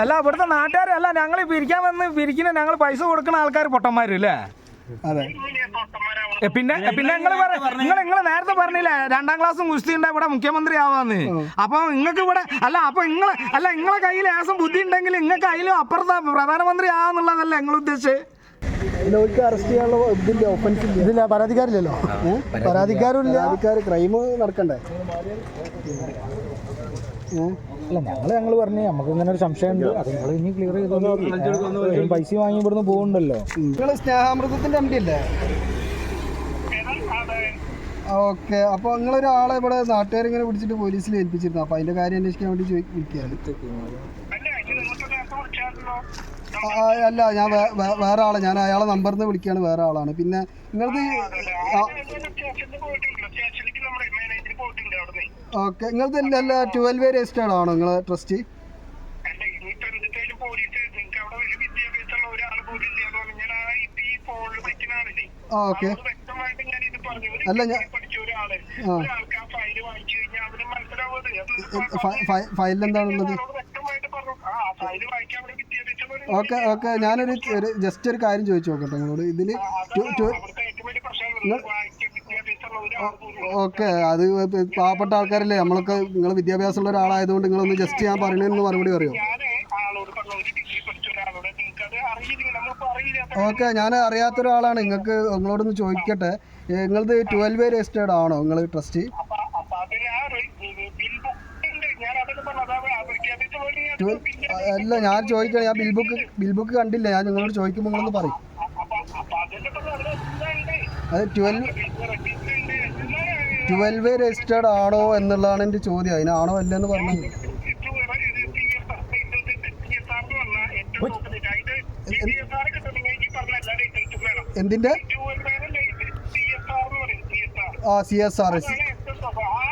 അല്ല ഇവിടുത്തെ നാട്ടുകാർ അല്ല ഞങ്ങൾ പിരിക്കാൻ വന്ന് പിരിക്കുന്ന ഞങ്ങൾ പൈസ കൊടുക്കുന്ന ആൾക്കാർ പൊട്ടന്മാര് അല്ലേ അതെ പിന്നെ പിന്നെ നിങ്ങൾ നിങ്ങൾ നിങ്ങൾ നേരത്തെ പറഞ്ഞില്ലേ രണ്ടാം ക്ലാസ്സും കുസ്തി ഉണ്ടാ ഇവിടെ മുഖ്യമന്ത്രി ആവാന്ന്. അപ്പൊ നിങ്ങൾക്ക് ഇവിടെ അല്ല അപ്പൊ നിങ്ങൾ അല്ല നിങ്ങളെ കയ്യിൽ ഏസം ബുദ്ധി ഉണ്ടെങ്കിൽ നിങ്ങൾക്ക് അതിലും അപ്പുറത്തെ പ്രധാനമന്ത്രി ആവാന്നുള്ളതല്ല നിങ്ങൾ ഉദ്ദേശിച്ചത് ഇതിലേക്ക് അറസ്റ്റ് ചെയ്യാനുള്ള ഇതില്ല പരാതിക്കാരില്ലല്ലോ. പരാതിക്കാരും ഇല്ല പരാതിക്കാർ ക്രൈം നടക്കണ്ടേ? അല്ല ഞങ്ങൾ ഞങ്ങൾ പറഞ്ഞു നമുക്ക് ഇങ്ങനെ ഒരു സംശയം ഉണ്ട്. അത് നിങ്ങൾ ഇനി ക്ലിയർ ചെയ്തു പൈസ വാങ്ങി ഇവിടുന്ന് പോകുന്നുണ്ടല്ലോ നിങ്ങൾ സ്നേഹാമൃതത്തിന്റെ എം ഡി അല്ലേ? ഓക്കെ അപ്പോൾ നിങ്ങളൊരാളെ ഇവിടെ നാട്ടുകാരിങ്ങനെ പിടിച്ചിട്ട് പോലീസിൽ ഏൽപ്പിച്ചിരുന്നു. അപ്പോൾ അതിന്റെ കാര്യം അന്വേഷിക്കാൻ വേണ്ടി വിളിക്കുകയാണ്. അല്ല ഞാൻ വേറെ ആളെ ഞാൻ അയാളെ നമ്പറിൽ നിന്ന് വിളിക്കുകയാണ് വേറെ ആളാണ് പിന്നെ നിങ്ങളത് ഓക്കെ. നിങ്ങളത് അല്ല ട്വൽവ് രജിസ്റ്റേഡ് ആണോ നിങ്ങൾ ട്രസ്റ്റ്? ഓക്കെ. അല്ല, ഞാൻ- ആ. ഫയലിൽ എന്താണുള്ളത്? Okay okay. ഞാനൊരു ഒരു ജസ്റ്റ് ഒരു കാര്യം ചോദിച്ചു നോക്കട്ടെ നിങ്ങളോട് ഇതിൽ ഓക്കെ അത് പാവപ്പെട്ട ആൾക്കാരല്ലേ? നമ്മളൊക്കെ നിങ്ങൾ വിദ്യാഭ്യാസം വിദ്യാഭ്യാസമുള്ള ഒരാളായതുകൊണ്ട് നിങ്ങളൊന്ന് ജസ്റ്റ് ഞാൻ പറയണെന്ന് മറുപടി പറയോ. ഓക്കെ ഞാൻ അറിയാത്ത ഒരാളാണ്. നിങ്ങൾക്ക് നിങ്ങളോടൊന്ന് ചോദിക്കട്ടെ. നിങ്ങളത് ട്വൽവ് രജിസ്റ്റേർഡ് ആണോ നിങ്ങൾ ട്രസ്റ്റ് അല്ല ഞാൻ ചോദിക്കണം ഞാൻ ബിൽ ബുക്ക് ബിൽ ബുക്ക് കണ്ടില്ല. ഞാൻ നിങ്ങളോട് ചോദിക്കുമ്പോൾ നിങ്ങളൊന്ന് പറയും. അത് ട്വൽവ് ട്വൽവ് രജിസ്റ്റേർഡ് ആണോ എന്നുള്ളതാണ് എന്റെ ചോദ്യം. അതിനാണോ അല്ലെന്ന് പറഞ്ഞത് എന്തിന്റെ ആ C S R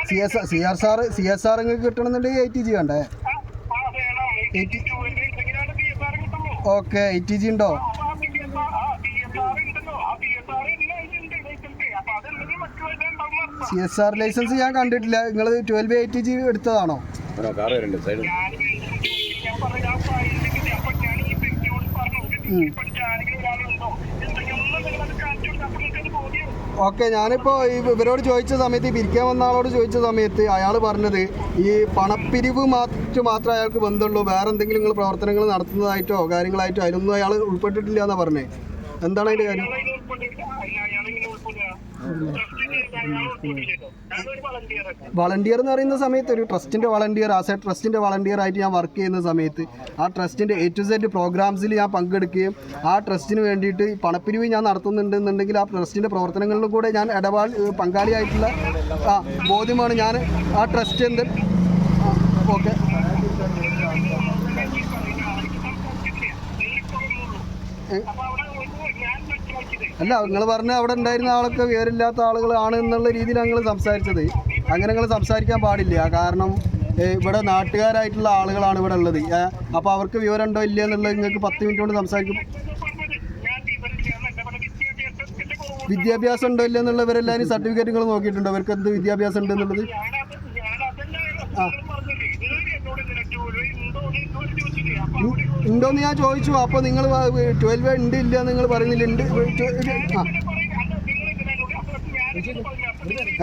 C S C R sir C S R നിങ്ങൾക്ക് കിട്ടണമെന്നുണ്ടെങ്കിൽ എ ടി ജി വേണ്ടേ? ഓക്കെ എ ടി ജി ഉണ്ടോ? എസ് ആർ ലൈസൻസ് ഞാൻ കണ്ടിട്ടില്ല. നിങ്ങൾ ട്വൽവ് എ ടി ജി എടുത്തതാണോ ഓക്കെ ഞാനിപ്പോൾ ഈ ഇവരോട് ചോദിച്ച സമയത്ത് ഈ പിരിക്കാൻ വന്ന ആളോട് ചോദിച്ച സമയത്ത് അയാൾ പറഞ്ഞത് ഈ പണപ്പിരിവ് മാറ്റ് മാത്രമേ അയാൾക്ക് ബന്ധമുള്ളൂ വേറെ എന്തെങ്കിലും നിങ്ങൾ പ്രവർത്തനങ്ങൾ നടത്തുന്നതായിട്ടോ കാര്യങ്ങളായിട്ടോ അതിലൊന്നും അയാൾ ഉൾപ്പെട്ടിട്ടില്ല എന്നാണ് പറഞ്ഞത് എന്താണ് അതിന്റെ കാര്യം? വളണ്ടിയർ എന്ന് പറയുന്ന സമയത്ത് ഒരു ട്രസ്റ്റിന്റെ വളണ്ടിയർ ആസ് എ ട്രസ്റ്റിന്റെ വളണ്ടിയർ ആയിട്ട് ഞാൻ വർക്ക് ചെയ്യുന്ന സമയത്ത് ആ ട്രസ്റ്റിന്റെ എ ടു സെഡ് പ്രോഗ്രാംസിൽ ഞാൻ പങ്കെടുക്കുകയും ആ ട്രസ്റ്റിന് വേണ്ടിയിട്ട് പണപ്പിരിവ് ഞാൻ നടത്തുന്നുണ്ടെന്നുണ്ടെങ്കിൽ ആ ട്രസ്റ്റിന്റെ പ്രവർത്തനങ്ങളിലും കൂടെ ഞാൻ ഇടപാട് പങ്കാളിയായിട്ടുള്ള ആ ബോധ്യമാണ് ഞാൻ ആ ട്രസ്റ്റ് എന്ത് ഓക്കെ അല്ല നിങ്ങൾ പറഞ്ഞ അവിടെ ഉണ്ടായിരുന്ന ആളൊക്കെ വിവരമില്ലാത്ത ആളുകളാണ് എന്നുള്ള രീതിയിൽ ഞങ്ങൾ സംസാരിച്ചത്. അങ്ങനെ നിങ്ങൾ സംസാരിക്കാൻ പാടില്ല. കാരണം ഇവിടെ നാട്ടുകാരായിട്ടുള്ള ആളുകളാണ് ഇവിടെ ഉള്ളത്. അപ്പോൾ അവർക്ക് വിവരം ഉണ്ടോ ഇല്ല എന്നുള്ളത് നിങ്ങൾക്ക് പത്ത് മിനിറ്റ് കൊണ്ട് സംസാരിക്കും. വിദ്യാഭ്യാസം ഉണ്ടോ ഇല്ല എന്നുള്ളവരെല്ലാവരും സർട്ടിഫിക്കറ്റുകൾ നോക്കിയിട്ടുണ്ടോ? അവർക്ക് എന്ത് വിദ്യാഭ്യാസം ഉണ്ട് എന്നുള്ളത്? ഉണ്ടോന്ന് ഞാൻ ചോദിച്ചു. അപ്പോൾ നിങ്ങൾ ട്വൽവ് ഉണ്ട് ഇല്ല നിങ്ങൾ പറയുന്നില്ല. ഉണ്ട്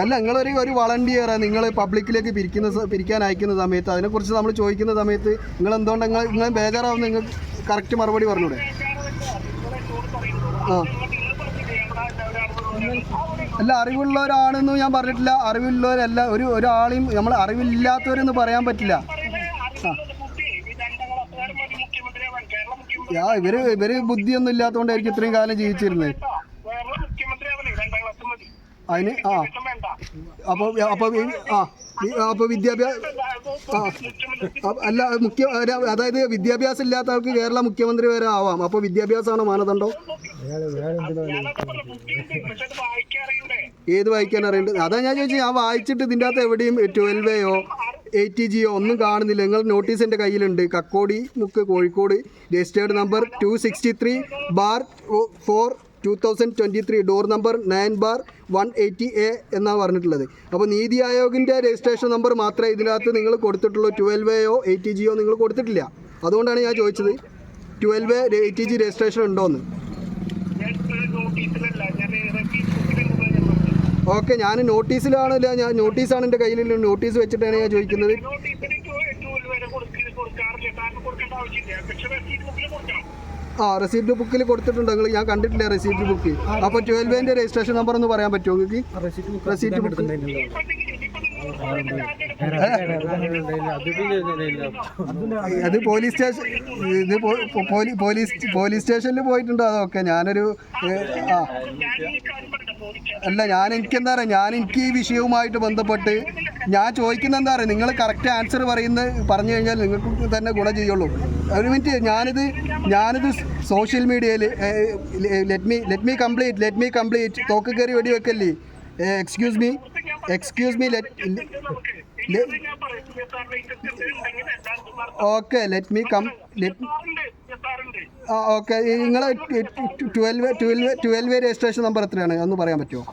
അല്ല നിങ്ങളൊരു ഒരു വളണ്ടിയറാ. നിങ്ങൾ പബ്ലിക്കിലേക്ക് പിരിക്കുന്ന പിരിക്കാൻ അയക്കുന്ന സമയത്ത്. അതിനെക്കുറിച്ച് നമ്മൾ ചോദിക്കുന്ന സമയത്ത് നിങ്ങൾ എന്തുകൊണ്ട് നിങ്ങൾ നിങ്ങൾ ബേജാറാവും നിങ്ങൾ കറക്റ്റ് മറുപടി പറഞ്ഞൂടെ? ആ. അല്ല അറിവുള്ളവരാണെന്നും ഞാൻ പറഞ്ഞിട്ടില്ല. അറിവുള്ളവരല്ല ഒരു ഒരാളെയും നമ്മൾ അറിവില്ലാത്തവരെന്ന് പറയാൻ പറ്റില്ല. യാ ഇവർ ഇവർ ബുദ്ധിയൊന്നും ഇല്ലാത്തോണ്ടായിരിക്കും ഇത്രയും കാലം ജീവിച്ചിരുന്നത് അതിന് ആ. അപ്പൊ അപ്പൊ ആ അപ്പൊ വിദ്യാഭ്യാസ ആ. അല്ല മുഖ്യ അതായത് വിദ്യാഭ്യാസം ഇല്ലാത്തവർക്ക് കേരള മുഖ്യമന്ത്രി വരെ ആവാം. അപ്പൊ വിദ്യാഭ്യാസമാണോ മാനദണ്ഡം? ഏത് വായിക്കാൻ അറിയണ്ട് അതാ ഞാൻ ചോദിച്ചത് ഞാൻ വായിച്ചിട്ട് ഇതിന്റെ അകത്ത് എവിടെയും ട്വൽവേയോ എയ്റ്റി ജിയോ ഒന്നും കാണുന്നില്ല. നിങ്ങൾ നോട്ടീസ് എന്റെ കയ്യിലുണ്ട്. Kakkodi Mukku Kozhikode. Registered number two sixty three bar four two thousand twenty three door number nine bar one eighty A എന്നാണ് പറഞ്ഞിട്ടുള്ളത്. അപ്പോൾ നീതി ആയോഗിന്റെ രജിസ്ട്രേഷൻ നമ്പർ മാത്രമേ ഇതിനകത്ത് നിങ്ങൾ കൊടുത്തിട്ടുള്ളൂ. ട്വൽവ് എയോ എയ്റ്റി ജിയോ നിങ്ങൾ കൊടുത്തിട്ടില്ല. അതുകൊണ്ടാണ് ഞാൻ ചോദിച്ചത്. Twelve A T G registration ഉണ്ടോയെന്ന് നോട്ടീസിലല്ല ഞാൻ റെസീപ്റ്റ് ഞാൻ പറഞ്ഞത് ഓക്കെ ഞാൻ നോട്ടീസിലാണല്ല ഞാൻ നോട്ടീസാണ് എന്റെ കയ്യിലുള്ള നോട്ടീസ് വെച്ചിട്ടാണ് ഞാൻ ചോദിക്കുന്നത്. ആ റെസീപ്റ്റ് ബുക്കിൽ കൊടുത്തിട്ടുണ്ട്. നിങ്ങൾ ഞാൻ കണ്ടിട്ടില്ല റെസീപ്റ്റ് ബുക്ക് അപ്പോൾ ട്വൽവിന്റെ രജിസ്ട്രേഷൻ നമ്പർ ഒന്ന് പറയാൻ പറ്റുമോ നിങ്ങൾക്ക്? റെസീപ്റ്റ് ബുക്ക് അത് പോലീസ് സ്റ്റേഷൻ ഇത് പോലീസ് പോലീസ് സ്റ്റേഷനിൽ പോയിട്ടുണ്ട്? അതൊക്കെ ഞാനൊരു ആ. അല്ല ഞാൻ എനിക്ക് എന്താ പറയുക ഞാൻ എനിക്ക് ഈ വിഷയവുമായിട്ട് ബന്ധപ്പെട്ട് ഞാൻ ചോദിക്കുന്ന എന്താ പറയുക നിങ്ങൾ കറക്റ്റ് ആൻസർ പറയുന്ന പറഞ്ഞു കഴിഞ്ഞാൽ നിങ്ങൾക്ക് തന്നെ ഗുണം ചെയ്യുള്ളൂ. ഒരു മിനിറ്റ് ഞാനിത് ഞാനിത് സോഷ്യൽ മീഡിയയിൽ let me let me complete let me complete തോക്ക് കയറി വെടിവെക്കല്ലേ excuse me excuse me let okay let me come let ഉണ്ട് സി എസ് ആർ ഉണ്ട് ആ ഓക്കെ. നിങ്ങൾ twelve twelve twelve registration number എത്രയാണ്? ഒന്ന് പറയാൻ പറ്റുമോ?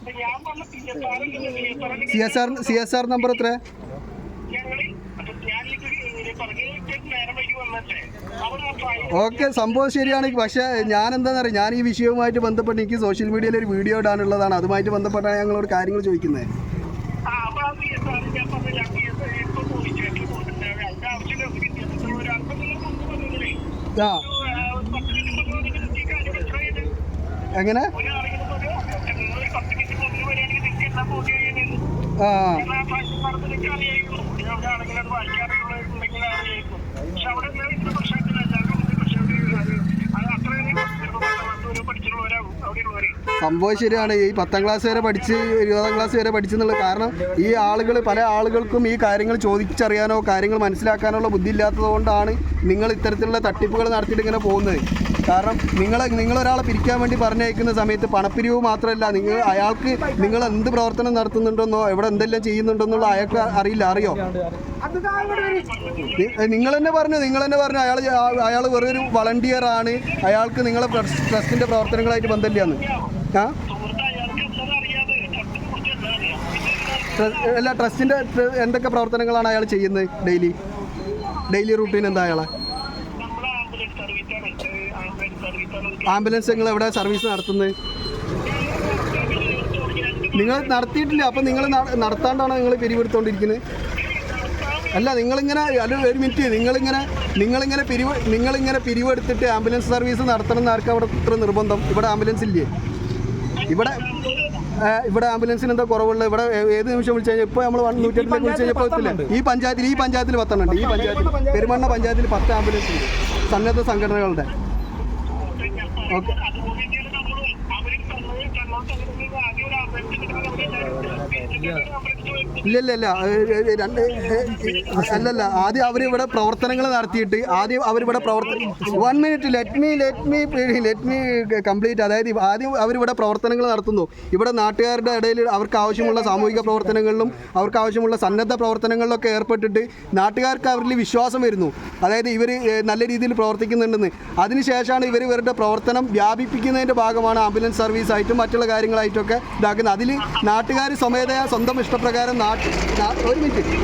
C S R C S R number എത്ര ഓക്കെ സംഭവം ശരിയാണ്. പക്ഷേ ഞാൻ എന്താണെന്ന് അറിയാം? ഞാൻ ഈ വിഷയവുമായിട്ട് ബന്ധപ്പെട്ട് എനിക്ക് സോഷ്യൽ മീഡിയയിൽ ഒരു വീഡിയോ ഇടാനുള്ളതാണ്. അതുമായിട്ട് ബന്ധപ്പെട്ടാണ് ഞങ്ങളോട് കാര്യങ്ങൾ ചോദിക്കുന്നത്. ആ. ചെയ്യുന്നത് ആ. സംഭവം ശരിയാണ്. ഈ പത്താം ക്ലാസ് വരെ പഠിച്ച് ഇരുപതാം ക്ലാസ് വരെ പഠിച്ചെന്നുള്ള കാരണം ഈ ആളുകൾ പല ആളുകൾക്കും ഈ കാര്യങ്ങൾ ചോദിച്ചറിയാനോ കാര്യങ്ങൾ മനസ്സിലാക്കാനുള്ള ബുദ്ധി ഇല്ലാത്തത് കൊണ്ടാണ് നിങ്ങൾ ഇത്തരത്തിലുള്ള തട്ടിപ്പുകൾ നടത്തിയിട്ട് ഇങ്ങനെ പോകുന്നത്. കാരണം നിങ്ങൾ നിങ്ങളൊരാളെ പിരിക്കാൻ വേണ്ടി പറഞ്ഞയക്കുന്ന സമയത്ത് പണപ്പിരിവ് മാത്രമല്ല നിങ്ങൾ അയാൾക്ക് നിങ്ങൾ എന്ത് പ്രവർത്തനം നടത്തുന്നുണ്ടെന്നോ എവിടെ എന്തെല്ലാം ചെയ്യുന്നുണ്ടെന്നുള്ള അയാൾക്ക് അറിയില്ല. അറിയോ? നിങ്ങൾ തന്നെ പറഞ്ഞു നിങ്ങൾ തന്നെ പറഞ്ഞു അയാൾ അയാൾ വെറൊരു വളണ്ടിയർ ആണ് അയാൾക്ക് നിങ്ങളെ ട്രസ്റ്റിന്റെ പ്രവർത്തനങ്ങളായിട്ട് ബന്ധമില്ലാന്ന്. ആ? അല്ല ട്രസ്റ്റിന്റെ എന്തൊക്കെ പ്രവർത്തനങ്ങളാണ് അയാൾ ചെയ്യുന്നത് ഡെയിലി ഡെയിലി റൂട്ടീൻ എന്താ അയാളെ? ആംബുലൻസ് നിങ്ങൾ എവിടെ സർവീസ് നടത്തുന്നത് നിങ്ങൾ നടത്തിയിട്ടില്ല അപ്പം നിങ്ങൾ നടത്താണ്ടാണ് നിങ്ങൾ പിരിവെടുത്തോണ്ടിരിക്കുന്നത് അല്ല നിങ്ങളിങ്ങനെ അല്ല ഒരു മിനിറ്റ് നിങ്ങളിങ്ങനെ നിങ്ങളിങ്ങനെ പിരിവ് നിങ്ങളിങ്ങനെ പിരിവെടുത്തിട്ട് ആംബുലൻസ് സർവീസ് നടത്തണം എന്ന് ആർക്കും അവിടെ ഇത്ര നിർബന്ധം? ഇവിടെ ആംബുലൻസ് ഇല്ലേ? ഇവിടെ ഇവിടെ ആംബുലൻസിന് എന്താ കുറവുള്ളത്? ഇവിടെ ഏത് നിമിഷം വിളിച്ചു കഴിഞ്ഞാൽ ഇപ്പോൾ നമ്മൾ നൂറ്റെട്ടിലേക്ക് വിളിച്ചു കഴിഞ്ഞാൽ എത്തില്ല ഈ പഞ്ചായത്തിൽ ഈ പഞ്ചായത്തിൽ പത്തെണ്ണം ഉണ്ട്. ഈ പഞ്ചായത്തിൽ പെരുമണ്ണ പഞ്ചായത്തിൽ പത്ത് ആംബുലൻസ് ഉണ്ട്. സന്നദ്ധ സംഘടനകളുടെ. ഓക്കെ അതുപോലെ തന്നെയാണ് നമ്മളും അവരും തന്നത് തന്നാൽ തന്നെ ആദ്യം ഒരു ആംബുലൻസ് കിട്ടുന്നത് അവരെല്ലാവരും ആംബുലൻസ് ചോദിച്ചു ഇല്ല ഇല്ല ഇല്ല ഏ, ഏ, രണ്ട് അല്ലല്ല. ആദ്യം അവർ ഇവിടെ പ്രവർത്തനങ്ങൾ നടത്തിയിട്ട് ആദ്യം അവരിവിടെ പ്രവർത്തനം one minute let me let me let me complete അതായത് ആദ്യം അവരിവിടെ പ്രവർത്തനങ്ങൾ നടത്തുന്നു. ഇവിടെ നാട്ടുകാരുടെ ഇടയിൽ അവർക്ക് ആവശ്യമുള്ള സാമൂഹിക പ്രവർത്തനങ്ങളിലും അവർക്ക് ആവശ്യമുള്ള സന്നദ്ധ പ്രവർത്തനങ്ങളിലൊക്കെ ഏർപ്പെട്ടിട്ട് നാട്ടുകാർക്ക് അവരിൽ വിശ്വാസം വരുന്നു. അതായത് ഇവർ നല്ല രീതിയിൽ പ്രവർത്തിക്കുന്നുണ്ടെന്ന്. അതിനുശേഷമാണ് ഇവർ ഇവരുടെ പ്രവർത്തനം വ്യാപിപ്പിക്കുന്നതിന്റെ ഭാഗമാണ് ആംബുലൻസ് സർവീസായിട്ടും മറ്റുള്ള കാര്യങ്ങളായിട്ടൊക്കെ ഇതാക്കുന്നത് അതിൽ നാട്ടുകാർ സ്വമേധയാ സ്വന്തം ഇഷ്ടപ്രകാരം നാട്ട് ഒരു മിനിറ്റ്.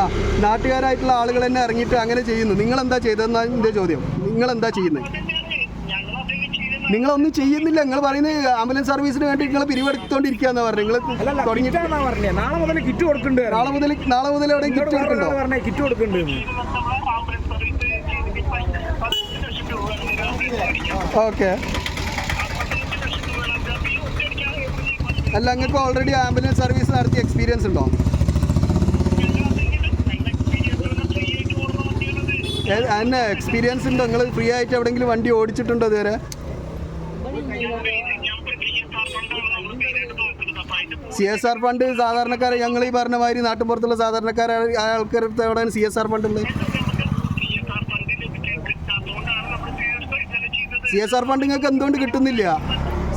ആ നാട്ടുകാരായിട്ടുള്ള ആളുകൾ തന്നെ ഇറങ്ങിയിട്ട് അങ്ങനെ ചെയ്യുന്നു. നിങ്ങളെന്താ ചെയ്തതെന്നാണ് എന്റെ ചോദ്യം. നിങ്ങളെന്താ ചെയ്യുന്നത് നിങ്ങളൊന്നും ചെയ്യുന്നില്ല. നിങ്ങൾ പറയുന്നത് ആംബുലൻസ് സർവീസിന് വേണ്ടി നിങ്ങൾ പിരിവെടുത്തോണ്ടിരിക്കുകയെന്ന് പറഞ്ഞു. നിങ്ങൾ തുടങ്ങി നാളെ മുതൽ കിറ്റ് കൊടുക്കുന്നുണ്ട് നാളെ മുതൽ നാളെ മുതൽ എവിടെ കിറ്റ് പറഞ്ഞേ കിറ്റ് കൊടുക്കുന്നുണ്ട് നമ്മൾ ആംബുലൻസ് സർവീസ് ചെയ്തിട്ട് പതിനഞ്ച് ലക്ഷം രൂപ ആംബുലൻസ് ഓക്കെ പതിനഞ്ച് ലക്ഷം രൂപ ആംബുലൻസ് ഒറ്റയടിക്കാൻ അല്ല നിങ്ങൾക്ക് ഓൾറെഡി ആംബുലൻസ് സർവീസ് നടത്തിയ എക്സ്പീരിയൻസ് ഉണ്ടോ? അതിന് എക്സ്പീരിയൻസ് ഉണ്ടോ? നിങ്ങൾ ഫ്രീ ആയിട്ട് എവിടെയെങ്കിലും വണ്ടി ഓടിച്ചിട്ടുണ്ടോ ഇതുവരെ? സി എസ് ആർ ഫണ്ട് സാധാരണക്കാരെ ഞങ്ങൾ ഈ പറഞ്ഞ മാതിരി നാട്ടുപുറത്തുള്ള സാധാരണക്കാരെ ആൾക്കാരുടെ എവിടെയാണ് സി എസ് ആർ ഫണ്ട് ഉള്ളത്? സി എസ് ആർ ഫണ്ട് നിങ്ങൾക്ക് എന്തുകൊണ്ട് കിട്ടുന്നില്ല?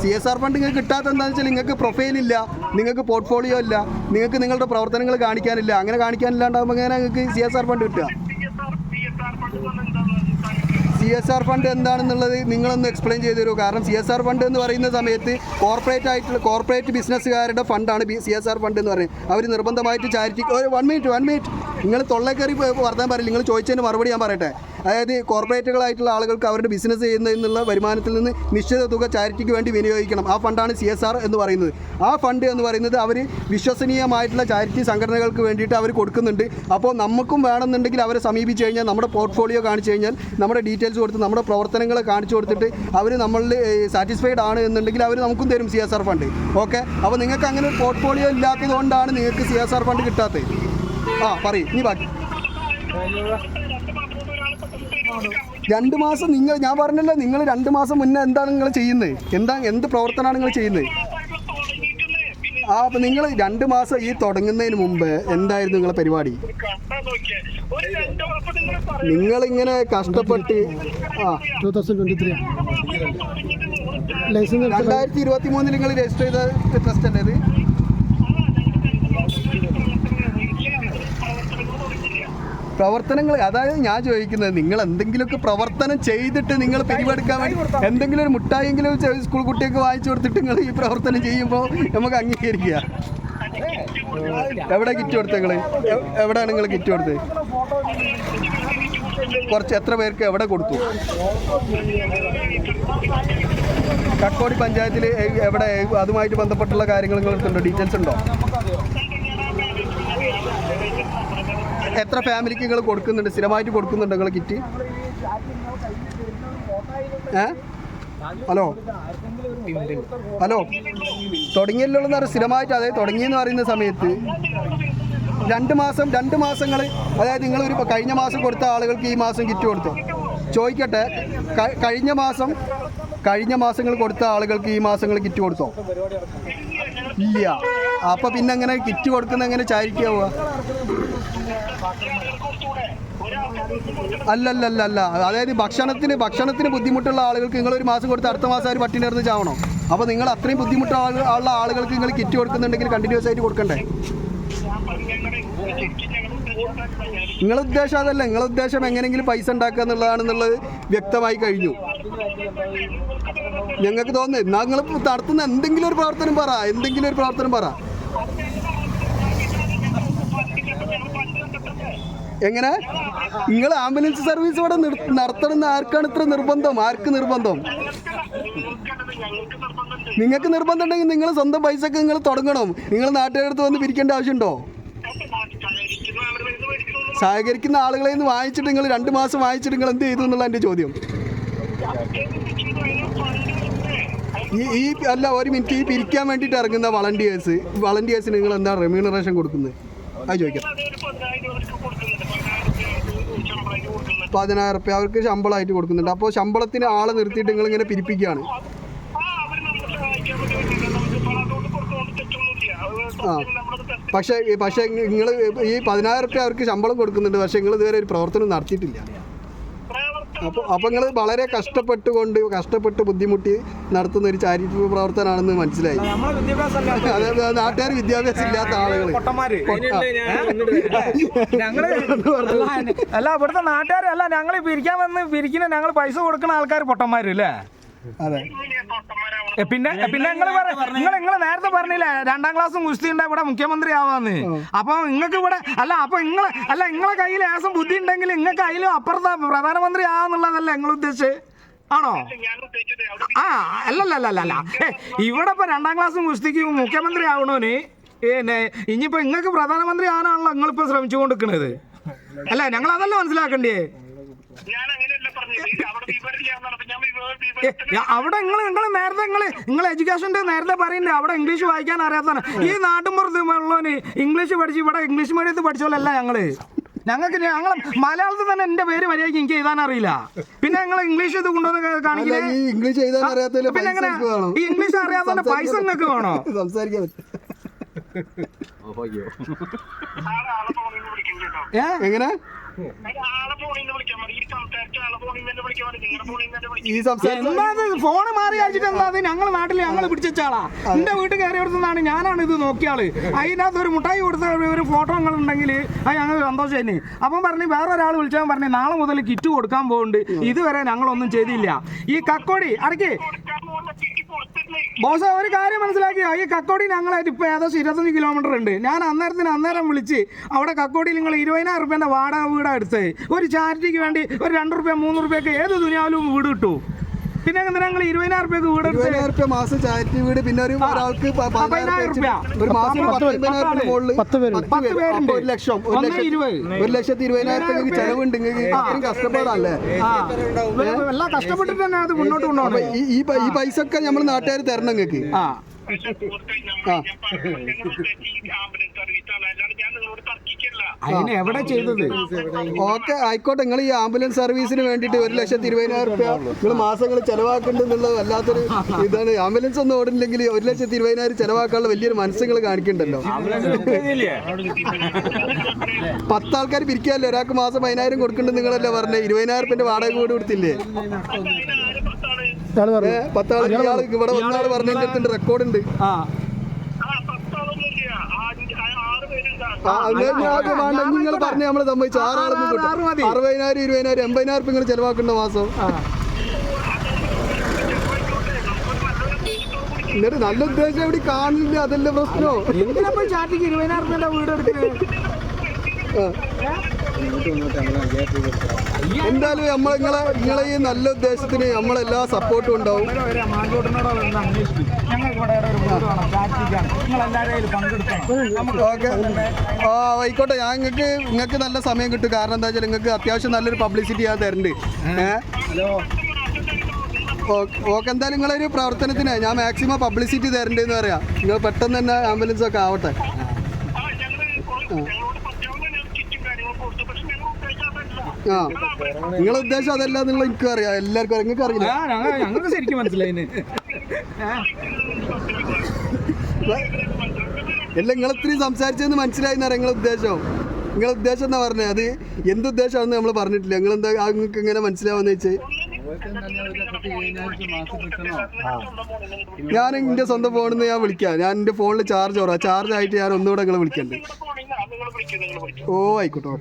സി എസ് ആർ ഫണ്ട് നിങ്ങൾക്ക് കിട്ടാത്ത എന്താണെന്ന് വെച്ചാൽ നിങ്ങൾക്ക് പ്രൊഫൈൽ ഇല്ല നിങ്ങൾക്ക് പോർട്ട്ഫോളിയോ ഇല്ല നിങ്ങൾക്ക് നിങ്ങളുടെ പ്രവർത്തനങ്ങൾ കാണിക്കാനില്ല അങ്ങനെ കാണിക്കാനില്ലാണ്ടാകുമ്പോൾ എങ്ങനെ നിങ്ങൾക്ക് സി എസ് ആർ ഫണ്ട് കിട്ടുക? സി എസ് ആർ ഫണ്ട് എന്താണെന്നുള്ളത് നിങ്ങളൊന്ന് എക്സ്പ്ലെയിൻ ചെയ്തു തരൂ കാരണം സി എസ് ആർ ഫണ്ട് എന്ന് പറയുന്ന സമയത്ത് കോർപ്പറേറ്റ് ആയിട്ടുള്ള കോർപ്പറേറ്റ് ബിസിനസ്സുകാരുടെ ഫണ്ടാണ് സി എസ് ആർ ഫണ്ട് എന്ന് പറയുന്നത്. അവർ നിർബന്ധമായിട്ട് ചാരിറ്റി ഒരു വൺ മിനിറ്റ് വൺ മിനിറ്റ് നിങ്ങൾ തൊള്ളക്കറി വർത്താൻ പറയില്ല. നിങ്ങൾ ചോദിച്ചതിന് മറുപടി ഞാൻ പറയട്ടെ. അതായത് കോർപ്പറേറ്റുകളായിട്ടുള്ള ആളുകൾക്ക് അവരുടെ ബിസിനസ് ചെയ്യുന്നതിൽ നിന്നുള്ള വരുമാനത്തിൽ നിന്ന് നിശ്ചിത തുക ചാരിറ്റിക്ക് വേണ്ടി വിനിയോഗിക്കണം. ആ ഫണ്ടാണ് സി എസ് ആർ എന്ന് പറയുന്നത്. ആ ഫണ്ട് എന്ന് പറയുന്നത് അവർ വിശ്വസനീയമായിട്ടുള്ള ചാരിറ്റി സംഘടനകൾക്ക് വേണ്ടിയിട്ട് അവർ കൊടുക്കുന്നുണ്ട്. അപ്പോൾ നമുക്കും വേണമെന്നുണ്ടെങ്കിൽ അവരെ സമീപിച്ച് കഴിഞ്ഞാൽ നമ്മുടെ പോർട്ട്ഫോളിയോ കാണിച്ചു കഴിഞ്ഞാൽ നമ്മുടെ ഡീറ്റെയിൽസ് കൊടുത്ത് നമ്മുടെ പ്രവർത്തനങ്ങൾ കാണിച്ചു കൊടുത്തിട്ട് അവർ നമ്മളിൽ സാറ്റിസ്ഫൈഡ് ആണ് എന്നുണ്ടെങ്കിൽ അവർ നമുക്കും തരും C S R fund okay അപ്പോൾ നിങ്ങൾക്ക് അങ്ങനെ ഒരു പോർട്ട്ഫോളിയോ ഇല്ലാത്തതുകൊണ്ടാണ് നിങ്ങൾക്ക് സി എസ് ആർ ഫണ്ട് കിട്ടാത്തത്. ആ പറയും നീ ബാക്കി. രണ്ട് മാസം നിങ്ങൾ ഞാൻ പറഞ്ഞല്ലോ നിങ്ങൾ രണ്ട് മാസം മുന്നേ എന്താണ് നിങ്ങൾ ചെയ്യുന്നത്? എന്താ എന്ത് പ്രവർത്തനമാണ് നിങ്ങൾ ചെയ്യുന്നത്? ആ അപ്പൊ നിങ്ങൾ രണ്ട് മാസം ഈ തുടങ്ങുന്നതിന് മുമ്പ് എന്തായിരുന്നു നിങ്ങളെ പരിപാടി? നിങ്ങൾ ഇങ്ങനെ കഷ്ടപ്പെട്ട് ആ. ടൂ തൗസൻഡ് ട്വന്റി ത്രീ രണ്ടായിരത്തി ഇരുപത്തി മൂന്നിൽ നിങ്ങൾ രജിസ്റ്റർ ചെയ്ത ട്രസ്റ്റ് അല്ലേ പ്രവർത്തനങ്ങൾ അതായത് ഞാൻ ചോദിക്കുന്നത് നിങ്ങൾ എന്തെങ്കിലുമൊക്കെ പ്രവർത്തനം ചെയ്തിട്ട് നിങ്ങൾ പിരിവെടുക്കാൻ വേണ്ടി എന്തെങ്കിലും ഒരു മുട്ടായെങ്കിലും സ്കൂൾ കുട്ടിയൊക്കെ വായിച്ചു കൊടുത്തിട്ട് നിങ്ങൾ ഈ പ്രവർത്തനം ചെയ്യുമ്പോൾ നമുക്ക് അംഗീകരിക്കുക. എവിടെ കിറ്റ് കൊടുത്തത് നിങ്ങൾ എവിടെയാണ് നിങ്ങൾ കിറ്റ് കൊടുത്തത് കുറച്ച് എത്ര പേർക്ക് എവിടെ കൊടുത്തു? കക്കോടി പഞ്ചായത്തിൽ എവിടെ അതുമായിട്ട് ബന്ധപ്പെട്ടുള്ള കാര്യങ്ങൾ നിങ്ങൾക്കുണ്ടോ ഡീറ്റെയിൽസ് ഉണ്ടോ? എത്ര ഫാമിലിക്ക് നിങ്ങൾ കൊടുക്കുന്നുണ്ട്? സ്ഥിരമായിട്ട് കൊടുക്കുന്നുണ്ട് നിങ്ങൾ കിറ്റ്? ഏ? ഹലോ? ഹലോ? തുടങ്ങിയല്ലോ എന്ന് പറഞ്ഞാൽ സ്ഥിരമായിട്ട് അതായത് തുടങ്ങിയെന്ന് പറയുന്ന സമയത്ത് രണ്ട് മാസം രണ്ട് മാസങ്ങൾ അതായത് നിങ്ങൾ ഒരു കഴിഞ്ഞ മാസം കൊടുത്ത ആളുകൾക്ക് ഈ മാസം കിറ്റ് കൊടുത്തോ? ചോദിക്കട്ടെ കഴിഞ്ഞ മാസം കഴിഞ്ഞ മാസങ്ങൾ കൊടുത്ത ആളുകൾക്ക് ഈ മാസങ്ങൾ കിറ്റ് കൊടുത്തോ? ഇല്ല. അപ്പം പിന്നെ അങ്ങനെ കിറ്റ് കൊടുക്കുന്ന എങ്ങനെ ചാരിറ്റി ആവുക അല്ലല്ലല്ല അല്ല അതായത് ഭക്ഷണത്തിന് ഭക്ഷണത്തിന് ബുദ്ധിമുട്ടുള്ള ആളുകൾക്ക് നിങ്ങൾ ഒരു മാസം കൊടുത്ത് അടുത്ത മാസം അവർ പട്ടിണി ഇറന്ന് ചാവണോ? അപ്പോൾ നിങ്ങൾ അത്രയും ബുദ്ധിമുട്ടുള്ള ആളുകൾക്ക് നിങ്ങൾ കിറ്റ് കൊടുക്കുന്നുണ്ടെങ്കിൽ കണ്ടിന്യൂസ് ആയിട്ട് കൊടുക്കണ്ടേ? നിങ്ങളുടെ ഉദ്ദേശം അതല്ല. നിങ്ങളുടെ ഉദ്ദേശം എങ്ങനെയെങ്കിലും പൈസ ഉണ്ടാക്കുക എന്നുള്ളതാണെന്നുള്ളത് വ്യക്തമായി കഴിഞ്ഞു. ഞങ്ങൾക്ക് തോന്നുന്നു എന്നാ നിങ്ങൾ നടത്തുന്ന എന്തെങ്കിലും ഒരു പ്രവർത്തനം പറ. എന്തെങ്കിലും ഒരു പ്രവർത്തനം പറ. എങ്ങനെ? നിങ്ങൾ ആംബുലൻസ് സർവീസ് ഇവിടെ നടത്തണമെന്ന് ആർക്കാണ് ഇത്ര നിർബന്ധം? ആർക്ക് നിർബന്ധം? നിങ്ങൾക്ക് നിർബന്ധം ഉണ്ടെങ്കിൽ നിങ്ങൾ സ്വന്തം പൈസക്ക് നിങ്ങൾ തുടങ്ങണം. നിങ്ങൾ നാട്ടുകാരടുത്ത് വന്ന് പിരിക്കേണ്ട ആവശ്യമുണ്ടോ? സഹകരിക്കുന്ന ആളുകളെ നിന്ന് വാങ്ങിച്ചിട്ട് നിങ്ങൾ രണ്ട് മാസം വാങ്ങിച്ചിട്ട് നിങ്ങൾ എന്ത് ചെയ്തു എന്നുള്ള എന്റെ ചോദ്യം. ഈ ഈ അല്ല ഒരു മിനിറ്റ്. ഈ പിരിക്കാൻ വേണ്ടിയിട്ട് ഇറങ്ങുന്ന വളണ്ടിയേഴ്സ് വളണ്ടിയേഴ്സിന് നിങ്ങൾ എന്താ റെമ്യൂണറേഷൻ കൊടുക്കുന്നത്? ചോദിക്കാം. പതിനായിരം റുപ്യ. അവർക്ക് ശമ്പളമായിട്ട് കൊടുക്കുന്നുണ്ട്. അപ്പോൾ ശമ്പളത്തിന് ആളെ നിർത്തിയിട്ട് നിങ്ങൾ ഇങ്ങനെ പിരിപ്പിക്കുകയാണ്. ആ. പക്ഷേ പക്ഷേ നിങ്ങൾ ഈ പതിനായിരം റുപ്യ അവർക്ക് ശമ്പളം കൊടുക്കുന്നുണ്ട്. പക്ഷേ നിങ്ങൾ ഇതുവരെ ഒരു പ്രവർത്തനം നടത്തിയിട്ടില്ല. അപ്പോൾ അപ്പോൾ നിങ്ങൾ വളരെ കഷ്ടപ്പെട്ടുകൊണ്ട് കഷ്ടപ്പെട്ട് ബുദ്ധിമുട്ടി നടത്തുന്ന ഒരു ചാരിറ്റബിൾ പ്രവർത്തനമാണെന്ന് മനസ്സിലായി. അതായത് നാട്ടുകാർ വിദ്യാഭ്യാസം ഇല്ലാത്ത ആളുകൾ പൊട്ടന്മാര്. ഞങ്ങൾ അല്ല, അല്ല ഇവിടുത്തെ നാട്ടുകാർ അല്ല ഞങ്ങൾ പിരിക്കാൻ വന്ന് പിരിക്കുന്ന ഞങ്ങൾ പൈസ കൊടുക്കുന്ന ആൾക്കാർ പൊട്ടന്മാര് അല്ലേ? അതെ. പിന്നെ പിന്നെ നിങ്ങൾ നിങ്ങൾ നിങ്ങൾ നേരത്തെ പറഞ്ഞില്ലേ രണ്ടാം ക്ലാസ്സും കുസ്തി ഉണ്ടാ ഇവിടെ മുഖ്യമന്ത്രി ആവാന്ന്. അപ്പൊ നിങ്ങൾക്ക് ഇവിടെ അല്ല അപ്പൊ നിങ്ങൾ അല്ല നിങ്ങളെ കയ്യിൽ ഏസം ബുദ്ധി ഉണ്ടെങ്കിൽ നിങ്ങൾക്ക് അതിലും അപ്പുറത്ത പ്രധാനമന്ത്രി ആവാന്നുള്ളതല്ല നിങ്ങൾ ഉദ്ദേശിച്ചത് ആണോ? ഞാൻ ഉദ്ദേശിച്ചത് അവിടെ ആ അല്ലല്ലല്ല ഏ, ഇവിടെ ഇപ്പൊ രണ്ടാം ക്ലാസ്സും കുസ്തിക്ക് മുഖ്യമന്ത്രി ആവണോന് പിന്നെ ഇനിയിപ്പോ നിങ്ങൾക്ക് പ്രധാനമന്ത്രി ആവാനാണല്ലോ നിങ്ങളിപ്പോ ശ്രമിച്ചുകൊണ്ടിരിക്കുന്നത് അല്ല ഞങ്ങൾ അതല്ല മനസ്സിലാക്കണ്ടേ? അവിടെ വിവരം ചെയ്യാൻ ഞാൻ വിവരം ഏ, വിവരത്തിന് അവിടെ നിങ്ങൾ നിങ്ങൾ നേരത്തെ നിങ്ങൾ നിങ്ങൾ എഡ്യൂക്കേഷന്റെ നേരത്തെ പറയണ്ടേ അവിടെ ഇംഗ്ലീഷ് വായിക്കാൻ അറിയാത്തതാണ്. ഈ നാട്ടുമ്പുറത്ത് ഉള്ളവന് ഇംഗ്ലീഷ് പഠിച്ച് ഇവിടെ ഇംഗ്ലീഷ് മീഡിയത്തിൽ പഠിച്ചോലല്ല ഞങ്ങൾ. ഞങ്ങൾക്ക് ഞങ്ങൾ മലയാളത്തിൽ തന്നെ എന്റെ പേര് മര്യാദയ്ക്ക് എനിക്ക് എഴുതാൻ അറിയില്ല. പിന്നെ ഞങ്ങൾ ഇംഗ്ലീഷ് ഇത് കൊണ്ടുവന്ന് കാണിക്കില്ല ഇംഗ്ലീഷ് എഴുതാൻ അറിയാത്തതിൽ പിന്നെ പൈസ എങ്ങനെ? ഈ ഇംഗ്ലീഷ് അറിയാത്തതിന്റെ പൈസ നിങ്ങൾക്ക് വേണോ? സംസാരിക്കാൻ ഏ? എങ്ങനെ? ഫോണ് മാറി അയച്ചിട്ട് എന്താ ഞങ്ങൾ ഞങ്ങൾ നാട്ടിൽ ഞങ്ങൾ പിടിച്ചാളാ എന്റെ വീട്ടിൽ കയറി കൊടുത്തതാണ് ഞാനാണ് ഇത് നോക്കിയാൾ. അതിനകത്ത് ഒരു മുട്ടായി കൊടുത്ത ഒരു- ഒരു ഫോട്ടോ ഞങ്ങൾ ഉണ്ടെങ്കിൽ അത് ഞങ്ങൾ സന്തോഷം തന്നെ അപ്പം പറഞ്ഞു വേറെ ഒരാൾ വിളിച്ചാൽ പറഞ്ഞു നാളെ മുതൽ കിറ്റ് കൊടുക്കാൻ പോകുന്നുണ്ട്. ഇതുവരെ ഞങ്ങളൊന്നും ചെയ്തില്ല. ഈ കക്കോടി അടക്കി കൊടുക്കാൻ പോകുന്ന തിരിച്ച് കൊടുത്തില്ലേ ബോസ് ഒരു കാര്യം മനസ്സിലാക്കിയോ ഈ കക്കോടി ഞങ്ങളായിട്ട് ഇപ്പോൾ ഏകദേശം ഇരുപത്തഞ്ച് കിലോമീറ്റർ ഉണ്ട്. ഞാൻ അന്നേരത്തിന് അന്നേരം വിളിച്ച് അവിടെ കക്കോടിയിൽ നിങ്ങൾ ഇരുപതിനായിരം റുപ്യേന്റെ വാടക വീടാണ് എടുത്തത് ഒരു ചാരിറ്റിക്ക് വേണ്ടി ഒരു രണ്ട് റുപ്യ മൂന്ന് റുപ്യൊക്കെ ഏത് ദുനിയാവിലും വീട് കിട്ടൂ. പിന്നെ നിങ്ങൾ ഇരുപതിനായിരം രൂപ വീട് ഇരുപതിനായിരം മാസം ചാരിറ്റി വീട്. പിന്നെ ഒരു ഒരാൾക്ക്. ഒരു മാസം പത്ത് പേരുണ്ട്. ഒരു ലക്ഷം ഒരു ലക്ഷത്തി ഇരുപതിനായിരം നിങ്ങൾക്ക് ചെലവുണ്ട് ഇത്രയും കഷ്ടപ്പാടല്ലേ? എല്ലാം കഷ്ടപ്പെട്ടിട്ട് തന്നെ അത് മുന്നോട്ട് കൊണ്ടുപോകണം. ഈ ഈ പ- ഈ പൈസ ഒക്കെ നമ്മൾ നാട്ടുകാർ തരണം നിങ്ങൾക്ക് അതിന് എവിടെ ചെയ്തത്? ഓക്കെ ആയിക്കോട്ടെ. നിങ്ങൾ ഈ ആംബുലൻസ് സർവീസിന് വേണ്ടിയിട്ട് ഒരു ലക്ഷത്തി ഇരുപതിനായിരം റുപ്യ നിങ്ങൾ മാസങ്ങൾ ചെലവാക്കുന്നുണ്ടെന്നുള്ളത് വല്ലാത്തൊരു ഇതാണ്. ആംബുലൻസ് ഒന്നും ഓടില്ലെങ്കിൽ ഒരു ലക്ഷത്തി ഇരുപതിനായിരം ചെലവാക്കാനുള്ള വലിയൊരു മനസ്സുകൾ കാണിക്കണ്ടല്ലോ പത്താൾക്കാർ ആൾക്കാർ പിരിക്കാമല്ലോ ഒരാൾക്ക് മാസം പതിനായിരം കൊടുക്കണ്ടെന്ന് നിങ്ങളല്ലേ പറഞ്ഞത് ഇരുപതിനായിരം റുപ്യന്റെ വാടക കൂടി കൊടുത്തില്ലേ? അതിന് ആര് പത്താണ് ഇയാൾ പറഞ്ഞു. നമ്മളെ പത്താൾ ഇയാൾ പറഞ്ഞതിന്റെ റെക്കോർഡ് ഉണ്ട് ആ. ആ പത്താളൊന്നുമില്ല അഞ്ച് ആ- ആറ് പേരുണ്ടാകും ആ, അത് ഞാൻ നിങ്ങൾ പറഞ്ഞ് നമ്മൾ സമ്മതിച്ചു ആറാളൊന്നും അറുപതിനായിരം ഇരുപതിനായിരം എൺപതിനായിരം നിങ്ങൾ ചെലവാക്കേണ്ട മാസം. എന്നിട്ട് നല്ല ഉദ്ദേശം എവിടെ കാണില്ല അതല്ലേ പ്രശ്നം. എന്തിനാ ചാറ്റിക്ക് ഇരുപതിനായിരം വീട് എടുത്ത് എന്തായാലും നമ്മൾ നിങ്ങളെ നിങ്ങളെ ഈ നല്ല ഉദ്ദേശത്തിന് നമ്മളെല്ലാ സപ്പോർട്ടും ഉണ്ടാവും. ആ ആയിക്കോട്ടെ. ഞാൻ നിങ്ങൾക്ക് നിങ്ങൾക്ക് നല്ല സമയം കിട്ടും. കാരണം എന്താ വെച്ചാൽ നിങ്ങൾക്ക് അത്യാവശ്യം നല്ലൊരു പബ്ലിസിറ്റി ഞാൻ തരുന്നുണ്ട് ഏഹ് ഓക്കെ. എന്തായാലും നിങ്ങളൊരു പ്രവർത്തനത്തിന് ഞാൻ മാക്സിമം പബ്ലിസിറ്റി തരണ്ടെന്ന് പറയാം. നിങ്ങൾ പെട്ടെന്ന് തന്നെ ആംബുലൻസ് ഒക്കെ ആവട്ടെ. ആ ഞങ്ങൾ ഞങ്ങളോട് പറ്റാവുന്ന ഞാൻ കിറ്റും കാര്യങ്ങളും കൊടുത്തു പക്ഷെ ഞങ്ങൾ ഉദ്ദേശിച്ചതല്ല ആ. നിങ്ങളെ ഉദ്ദേശം അതല്ല എന്നുള്ള എനിക്കും അറിയാം. എല്ലാവർക്കും. നിങ്ങൾക്ക് അറിയില്ല. ഞങ്ങൾക്ക് ശരിക്കും മനസ്സിലായിന്. അല്ല നിങ്ങൾ ഇത്രയും സംസാരിച്ചതെന്ന് മനസ്സിലായി എന്നറിയാം നിങ്ങളെ ഉദ്ദേശം. നിങ്ങളെ ഉദ്ദേശം എന്നാ പറഞ്ഞത് അത് എന്ത് ഉദ്ദേശമാണെന്ന് നമ്മൾ പറഞ്ഞിട്ടില്ല. നിങ്ങൾ എന്താ നിങ്ങൾക്ക് ഇങ്ങനെ മനസ്സിലാവുന്ന വെച്ച് ഞാൻ എന്റെ സ്വന്തം ഫോണിൽ നിന്ന് ഞാൻ വിളിക്കാം. ഞാൻ എന്റെ ഫോണിൽ ചാർജ് ഓറാ ചാർജ് ആയിട്ട് ഞാൻ ഒന്നുകൂടെ നിങ്ങളെ വിളിക്കണ്ട്. നിങ്ങൾ വിളിക്കും നിങ്ങൾ വിളിക്കും ഓ ആയിക്കോട്ടെ.